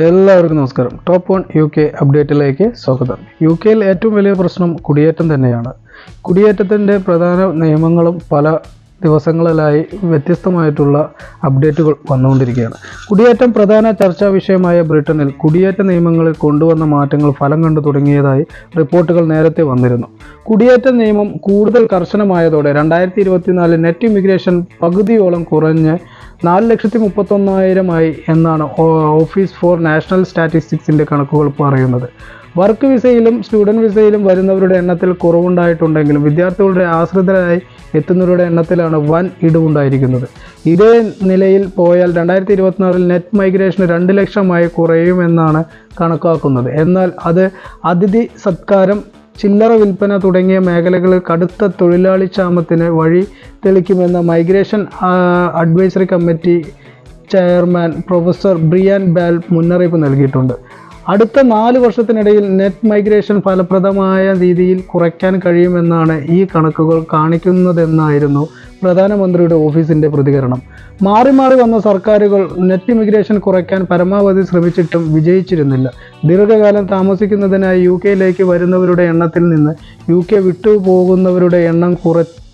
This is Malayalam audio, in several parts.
എല്ലാവർക്കും നമസ്കാരം. ടോപ്പ് വൺ യു കെ അപ്ഡേറ്റിലേക്ക് സ്വാഗതം. യു കെയിൽ ഏറ്റവും വലിയ പ്രശ്നം കുടിയേറ്റം തന്നെയാണ്. കുടിയേറ്റത്തിന്റെ പ്രധാന നിയമങ്ങളും പല ദിവസങ്ങളിലായി വ്യത്യസ്തമായിട്ടുള്ള അപ്ഡേറ്റുകൾ വന്നുകൊണ്ടിരിക്കുകയാണ്. കുടിയേറ്റം പ്രധാന ചർച്ചാ വിഷയമായ ബ്രിട്ടനിൽ കുടിയേറ്റ നിയമങ്ങളിൽ കൊണ്ടുവന്ന മാറ്റങ്ങൾ ഫലം കണ്ടു തുടങ്ങിയതായി റിപ്പോർട്ടുകൾ നേരത്തെ വന്നിരുന്നു. കുടിയേറ്റ നിയമം കൂടുതൽ കർശനമായതോടെ രണ്ടായിരത്തി ഇരുപത്തിനാല് നെറ്റ് ഇമിഗ്രേഷൻ പകുതിയോളം കുറഞ്ഞ് നാല് ലക്ഷത്തി മുപ്പത്തൊന്നായിരമായി എന്നാണ് ഓഫീസ് ഫോർ നാഷണൽ സ്റ്റാറ്റിസ്റ്റിക്സിന്റെ കണക്കുകൾ പറയുന്നത്. വർക്ക് വിസയിലും സ്റ്റുഡന്റ് വിസയിലും വരുന്നവരുടെ എണ്ണത്തിൽ കുറവുണ്ടായിട്ടുണ്ടെങ്കിലും വിദ്യാർത്ഥികളുടെ ആശ്രിതരായി എത്തുന്നവരുടെ എണ്ണത്തിലാണ് വൻ ഇടിവുണ്ടായിരിക്കുന്നത്. ഇതേ നിലയിൽ പോയാൽ രണ്ടായിരത്തി ഇരുപത്തിനാറിൽ നെറ്റ് മൈഗ്രേഷൻ രണ്ട് ലക്ഷമായി കുറയുമെന്നാണ് കണക്കാക്കുന്നത്. എന്നാൽ അത് അതിഥി സത്കാരം ചില്ലറ വിൽപ്പന തുടങ്ങിയ മേഖലകളിൽ കടുത്ത തൊഴിലാളി ക്ഷാമത്തിന് വഴി തെളിക്കുമെന്ന migration advisory committee chairman professor Brian Bell മുന്നറിയിപ്പ് നൽകിയിട്ടുണ്ട്. അടുത്ത നാല് വർഷത്തിനിടയിൽ നെറ്റ് മൈഗ്രേഷൻ ഫലപ്രദമായ രീതിയിൽ കുറയ്ക്കാൻ കഴിയുമെന്നാണ് ഈ കണക്കുകൾ കാണിക്കുന്നതെന്നായിരുന്നു പ്രധാനമന്ത്രിയുടെ ഓഫീസിന്റെ പ്രതികരണം. മാറി മാറി വന്ന സർക്കാരുകൾ നെറ്റ് ഇമിഗ്രേഷൻ കുറയ്ക്കാൻ പരമാവധി ശ്രമിച്ചിട്ടും വിജയിച്ചിരുന്നില്ല. ദീർഘകാലം താമസിക്കുന്നതിനായി യു കെയിലേക്ക് വരുന്നവരുടെ എണ്ണത്തിൽ നിന്ന് യു കെ വിട്ടുപോകുന്നവരുടെ എണ്ണം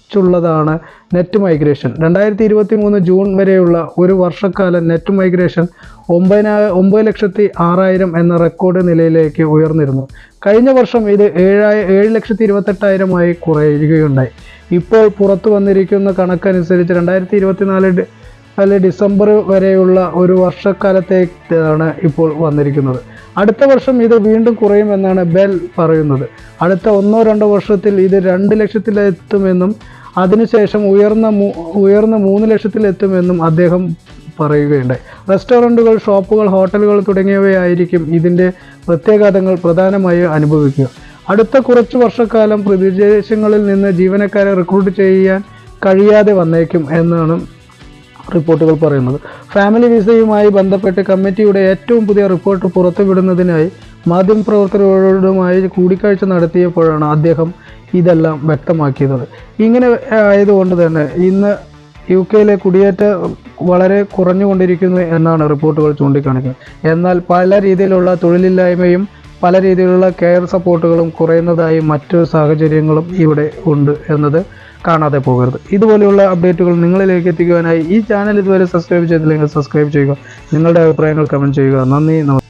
കുറച്ചുള്ളതാണ് നെറ്റ് മൈഗ്രേഷൻ. രണ്ടായിരത്തി ഇരുപത്തി മൂന്ന് ജൂൺ വരെയുള്ള ഒരു വർഷക്കാല നെറ്റ് മൈഗ്രേഷൻ ഒമ്പതിനാ ഒമ്പത് ലക്ഷത്തി ആറായിരം എന്ന റെക്കോർഡ് നിലയിലേക്ക് ഉയർന്നിരുന്നു. കഴിഞ്ഞ വർഷം ഇത് ഏഴായി ഏഴ് ലക്ഷത്തി ഇരുപത്തെട്ടായിരമായി കുറയുകയുണ്ടായി. ഇപ്പോൾ പുറത്തു വന്നിരിക്കുന്ന കണക്കനുസരിച്ച് രണ്ടായിരത്തി ഇരുപത്തിനാല് അല്ലെ ഡിസംബർ വരെയുള്ള ഒരു വർഷക്കാലത്തേക്കാണ് ഇപ്പോൾ വന്നിരിക്കുന്നത്. അടുത്ത വർഷം ഇത് വീണ്ടും കുറയുമെന്നാണ് ബെൽ പറയുന്നത്. അടുത്ത ഒന്നോ രണ്ടോ വർഷത്തിൽ ഇത് രണ്ട് ലക്ഷത്തിലെത്തുമെന്നും അതിനുശേഷം ഉയർന്ന ഉയർന്ന മൂന്ന് ലക്ഷത്തിലെത്തുമെന്നും അദ്ദേഹം പറയുകയുണ്ടായി. റെസ്റ്റോറന്റുകൾ ഷോപ്പുകൾ ഹോട്ടലുകൾ തുടങ്ങിയവയായിരിക്കും ഇതിന്റെ പ്രത്യാഘാതങ്ങൾ പ്രധാനമായും അനുഭവിക്കുക. അടുത്ത കുറച്ച് വർഷക്കാലം പ്രദേശങ്ങളിൽ നിന്ന് ജീവനക്കാരെ റിക്രൂട്ട് ചെയ്യാൻ കഴിയാതെ വന്നേക്കും എന്നാണ് റിപ്പോർട്ടുകൾ പറയുന്നത്. ഫാമിലി വിസയുമായി ബന്ധപ്പെട്ട് കമ്മിറ്റിയുടെ ഏറ്റവും പുതിയ റിപ്പോർട്ട് പുറത്തുവിടുന്നതിനായി മാധ്യമപ്രവർത്തകരോടുമായി കൂടിക്കാഴ്ച നടത്തിയപ്പോഴാണ് അദ്ദേഹം ഇതെല്ലാം വ്യക്തമാക്കിയത്. ഇങ്ങനെ ആയതുകൊണ്ട് തന്നെ ഇന്ന് യു കെയിലെ കുടിയേറ്റ വളരെ കുറഞ്ഞുകൊണ്ടിരിക്കുന്നു എന്നാണ് റിപ്പോർട്ടുകൾ ചൂണ്ടിക്കാണിക്കുന്നത്. എന്നാൽ പല രീതിയിലുള്ള തൊഴിലില്ലായ്മയും പല രീതിയിലുള്ള കെയർ സപ്പോർട്ടുകളും കുറയുന്നതായി മറ്റു സാഹചര്യങ്ങളും ഇവിടെ ഉണ്ട് എന്നത് കാണാതെ പോകരുത്. ഇതുപോലെയുള്ള അപ്ഡേറ്റുകൾ നിങ്ങളിലേക്ക് എത്തിക്കുവാനായി ഈ ചാനൽ ഇതുവരെ സബ്സ്ക്രൈബ് ചെയ്തില്ലെങ്കിൽ സബ്സ്ക്രൈബ് ചെയ്യുക. നിങ്ങളുടെ അഭിപ്രായങ്ങൾ കമന്റ് ചെയ്യുക. നന്ദി നമസ്കാരം